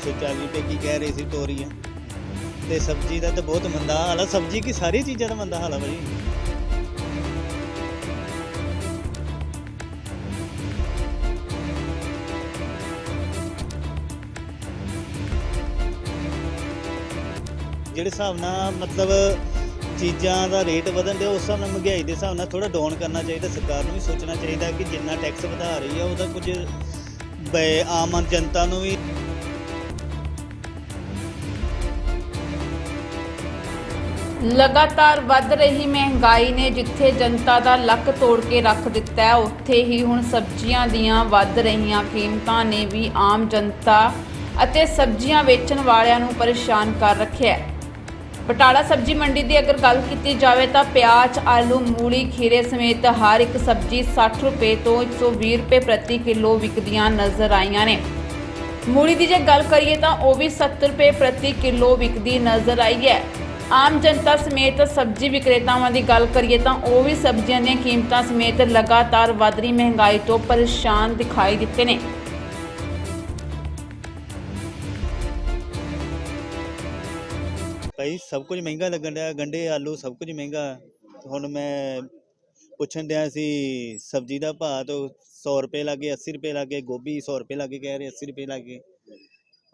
140 ਰੁਪਏ ਕੀ ਕਹਿ ਰਹੇ ਸੀ, ਤੋਰੀਆਂ। ਤੇ ਸਬਜ਼ੀ ਦਾ ਤਾਂ ਬਹੁਤ ਮੰਦਾ ਹਾਲ ਆ। ਸਬਜ਼ੀ ਕੀ ਸਾਰੀ ਚੀਜ਼ਾਂ ਦਾ ਮੰਦਾ ਹਾਲ ਆ ਭਾਜੀ ਜਿਹੜੇ ਹਿਸਾਬ ਨਾਲ ਮਤਲਬ ਚੀਜ਼ਾਂ ਦਾ ਰੇਟ ਵਧਣ ਦੇ, ਉਸ ਹਿਸਾਬ ਨਾਲ ਮਹਿੰਗਾਈ ਦੇ ਹਿਸਾਬ ਨਾਲ ਥੋੜਾ ਡਾਊਨ ਕਰਨਾ ਚਾਹੀਦਾ। ਸਰਕਾਰ ਨੂੰ ਵੀ ਸੋਚਣਾ ਚਾਹੀਦਾ ਕਿ ਜਿੰਨਾ ਟੈਕਸ ਵਧਾ ਰਹੀ ਆ, ਉਹਦਾ ਕੁਝ ਬਈ ਆਮ ਜਨਤਾ ਨੂੰ ਵੀ ਲਗਾਤਾਰ ਵੱਧ ਰਹੀ ਮਹਿੰਗਾਈ ਨੇ ਜਿੱਥੇ ਜਨਤਾ ਦਾ ਲੱਕ ਤੋੜ ਕੇ ਰੱਖ ਦਿੱਤਾ ਹੈ, ਉੱਥੇ ਹੀ ਹੁਣ ਸਬਜ਼ੀਆਂ ਦੀਆਂ ਵੱਧ ਰਹੀਆਂ ਕੀਮਤਾਂ ਨੇ ਵੀ ਆਮ ਜਨਤਾ ਅਤੇ ਸਬਜ਼ੀਆਂ ਵੇਚਣ ਵਾਲਿਆਂ ਨੂੰ ਪਰੇਸ਼ਾਨ ਕਰ ਰੱਖਿਆ ਹੈ। ਬਟਾਲਾ ਸਬਜ਼ੀ ਮੰਡੀ ਦੀ ਅਗਰ ਗੱਲ ਕੀਤੀ ਜਾਵੇ ਤਾਂ ਪਿਆਜ਼, ਆਲੂ, ਮੂਲੀ, ਖੀਰੇ ਸਮੇਤ ਹਰ ਇੱਕ ਸਬਜ਼ੀ 60 ਰੁਪਏ ਤੋਂ 120 ਰੁਪਏ ਪ੍ਰਤੀ ਕਿਲੋ ਵਿਕਦੀਆਂ ਨਜ਼ਰ ਆਈਆਂ ਨੇ। ਮੂਲੀ ਦੀ ਜੇ ਗੱਲ ਕਰੀਏ ਤਾਂ ਉਹ ਵੀ 70 ਰੁਪਏ ਪ੍ਰਤੀ ਕਿਲੋ ਵਿਕਦੀ ਨਜ਼ਰ ਆਈ ਹੈ। ਆਮ ਜਨਤਾ ਸਮੇਤ ਸਬਜ਼ੀ ਵਿਕਰੇਤਾਵਾਂ ਦੀ ਗੱਲ ਕਰੀਏ ਤਾਂ ਉਹ ਵੀ ਸਬਜ਼ੀਆਂ ਦੀਆਂ ਕੀਮਤਾਂ ਸਮੇਤ ਲਗਾਤਾਰ ਵਧ ਰਹੀ ਮਹਿੰਗਾਈ ਤੋਂ ਪਰੇਸ਼ਾਨ ਦਿਖਾਈ ਦਿੱਤੇ ਨੇ। ਭਾਈ, ਸਭ ਕੁਝ ਮਹਿੰਗਾ ਲੱਗਣ ਡਿਆ ਗੰਡੇ ਆਲੂ, ਸਭ ਕੁਝ ਮਹਿੰਗਾ। ਹੁਣ ਮੈਂ ਪੁੱਛਣ ਡਿਆ ਸੀ, ਸਬਜ਼ੀ ਦਾ ਭਾਅ ਤੋਂ 100 ਰੁਪਏ ਲੱਗੇ 80 ਰੁਪਏ ਲੱਗੇ, ਗੋਭੀ 100 ਰੁਪਏ ਲੱਗੇ ਕਹਿ ਰਹੇ 80 ਰੁਪਏ ਲੱਗੇ।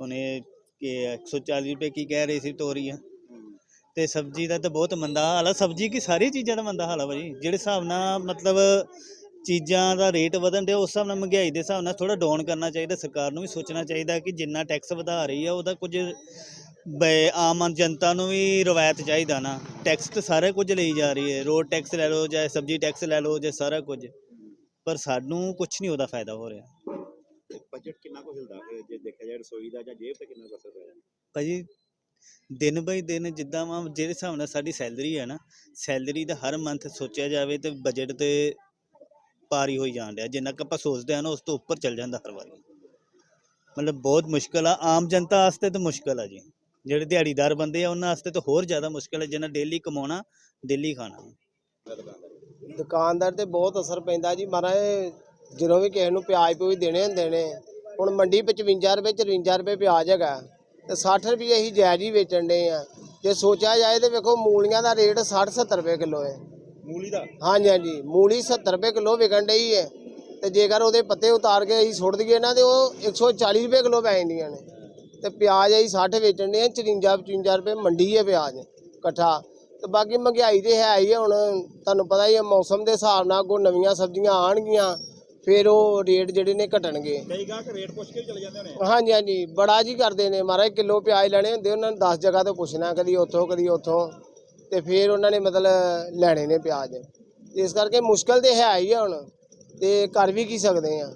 ਉਹਨੇ ਕਿ 140 ਰੁਪਏ ਕੀ ਕਹਿ ਰਹੇ ਸੀ ਤੋਰੀਆਂ? ਤੇ ਸਬਜ਼ੀ ਦਾ ਤਾਂ ਬਹੁਤ ਮੰਦਾ ਹਾਲ ਆ। ਸਬਜ਼ੀ ਕੀ ਸਾਰੀ ਚੀਜ਼ਾਂ ਦਾ ਮੰਦਾ ਹਾਲ ਆ ਭਾਜੀ ਜਿਹੜੇ ਹਿਸਾਬ ਨਾਲ ਮਤਲਬ ਚੀਜ਼ਾਂ ਦਾ ਰੇਟ ਵਧਣ ਦੇ ਉਸ ਹਿਸਾਬ ਨਾਲ ਮਹਿੰਗਾਈ ਦੇ ਹਿਸਾਬ ਨਾਲ ਥੋੜਾ ਡਾਊਨ ਕਰਨਾ ਚਾਹੀਦਾ ਸਰਕਾਰ ਨੂੰ ਵੀ ਸੋਚਣਾ ਚਾਹੀਦਾ ਕਿ ਜਿੰਨਾ ਟੈਕਸ ਵਧਾ ਰਹੀ ਆ ਉਹਦਾ ਕੁਝ ਬਈ ਆਮ ਜਨਤਾ ਨੂੰ ਵੀ ਰਵਾਇਤ ਚਾਹੀਦਾ ਨਾ। ਟੈਕਸ ਤੇ ਸਾਰਾ ਕੁਝ ਲਈ ਜਾ ਰਹੀ ਹੈ। ਰੋਡ ਟੈਕਸ ਲੈ ਲਓ ਜਾਂ ਸਬਜ਼ੀ ਟੈਕਸ ਲੈ ਲਓ ਜਾਂ ਸਾਰਾ ਕੁਝ। ਪਰ ਸਾਨੂੰ ਕੁਝ ਨਹੀਂ ਉਹਦਾ ਫਾਇਦਾ ਹੋ ਰਿਹਾ। ਬਜਟ ਕਿੰਨਾ ਕੁ ਹਿਲਦਾ ਜੇ ਦੇਖਿਆ ਜਾਏ ਰਸੋਈ ਦਾ ਜਾਂ ਜੇਬ ਤੇ ਕਿੰਨਾ ਕੁ ਅਸਰ ਪੈ ਜਾਂਦਾ? ਭਾਜੀ ਦਿਨ ਬਾਈ ਦਿਨ ਜਿੱਦਾਂ ਵਾ, ਜਿਹੜੇ ਹਿਸਾਬ ਨਾਲ ਸਾਡੀ ਸੈਲਰੀ ਹੈ ਨਾ, ਸੈਲਰੀ ਦਾ ਹਰ ਮੰਥ ਸੋਚਿਆ ਜਾਵੇ ਤੇ ਬਜਟ ਤੇ ਪਾਰੀ ਹੋਈ ਜਾਣ ਡਿਆ। ਜਿੰਨਾ ਕੁ ਆਪਾਂ ਸੋਚਦੇ ਆ ਨਾ, ਉਸ ਤੋਂ ਉੱਪਰ ਚੱਲ ਜਾਂਦਾ ਹਰ ਵਾਰੀ। ਮਤਲਬ ਬਹੁਤ ਮੁਸ਼ਕਲ ਆ। ਆਮ ਜਨਤਾ ਵਾਸਤੇ ਤਾਂ ਮੁਸ਼ਕਲ ਆ ਜੀ। ਜਿਹੜੇ ਦਿਹਾੜੀਦਾਰ ਬੰਦੇ ਆ, ਉਹਨਾਂ ਵਾਸਤੇ ਤਾਂ ਹੋਰ ਜ਼ਿਆਦਾ ਮੁਸ਼ਕਲ ਹੈ ਜਿਹਨਾਂ ਡੇਲੀ ਕਮਾਉਣਾ ਡੇਲੀ ਖਾਣਾ। ਦੁਕਾਨਦਾਰ ਤੇ ਬਹੁਤ ਅਸਰ ਪੈਂਦਾ ਜੀ। ਮਹਾਰਾਜ, ਜਦੋਂ ਵੀ ਕਿਸੇ ਨੂੰ ਪਿਆਜ਼ ਪੂਜ ਦੇਣੇ ਹੁੰਦੇ ਨੇ, ਹੁਣ ਮੰਡੀ 55 ਰੁਪਏ 54 ਰੁਪਏ ਪਿਆਜ਼ ਹੈਗਾ। ਤੇ 60 ਰੁਪਏ ਅਸੀਂ ਜਾਇਜ਼ ਹੀ ਵੇਚਣ ਦੇ ਆ। ਜੇ ਸੋਚਿਆ ਜਾਏ ਤੇ ਵੇਖੋ ਮੂਲੀਆਂ ਦਾ ਰੇਟ 60 70 ਰੁਪਏ ਕਿਲੋ ਹੈ। ਮੂਲੀ ਦਾ? ਹਾਂਜੀ ਹਾਂਜੀ। ਮੂਲੀ 70 ਰੁਪਏ ਕਿਲੋ ਵਿਕਣ ਡਈ ਹੈ। ਤੇ ਜੇਕਰ ਉਹਦੇ ਪੱਤੇ ਉਤਾਰ ਕੇ ਅਸੀਂ ਸੁੱਟ ਦਈਏ ਨਾ ਤੇ ਉਹ 140 ਰੁਪਏ ਕਿਲੋ ਪੈ ਜਾਂਦੀਆਂ ਨੇ। ਤੇ ਪਿਆਜ਼ ਅਸੀਂ 60 ਵੇਚਣ ਦੇ ਆ 54 55 ਰੁਪਏ ਮੰਡੀ ਹੈ ਪਿਆਜ਼ ਇਕੱਠਾ। ਤੇ ਬਾਕੀ ਮਹਿੰਗਾਈ ਤੇ ਹੈ ਹੀ ਹੁਣ ਤੁਹਾਨੂੰ ਪਤਾ ਹੀ ਹੈ ਮੌਸਮ ਦੇ ਹਿਸਾਬ ਨਾਲ ਕੋ ਨਵੀਆਂ ਸਬਜ਼ੀਆਂ ਆਣਗੀਆਂ ਫਿਰ ਉਹ ਰੇਟ ਜਿਹੜੇ ਨੇ ਘਟਣਗੇ। ਕਈ ਗਾਹਕ ਰੇਟ ਪੁੱਛ ਕੇ ਵੀ ਚਲੇ ਜਾਂਦੇ ਹੋਣੇ ਹਾਂਜੀ ਹਾਂਜੀ ਬੜਾ ਜੀ ਕਰਦੇ ਨੇ। ਮਹਾਰਾਜ ਕਿਲੋ ਪਿਆਜ਼ ਲੈਣੇ ਹੁੰਦੇ ਉਹਨਾਂ ਨੂੰ 10 ਜਗ੍ਹਾ ਤੋਂ ਪੁੱਛਣਾ ਕਦੀ ਉੱਥੋਂ ਕਦੀ ਉੱਥੋਂ। ਤੇ ਫਿਰ ਉਹਨਾਂ ਨੇ ਮਤਲਬ ਲੈਣੇ ਨੇ ਪਿਆਜ਼। ਇਸ ਕਰਕੇ ਮੁਸ਼ਕਲ ਤੇ ਹੈ ਹੀ ਆ ਹੁਣ। ਤੇ ਕਰ ਵੀ ਕੀ ਸਕਦੇ ਆ।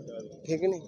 ਠੀਕ ਨਹੀਂ?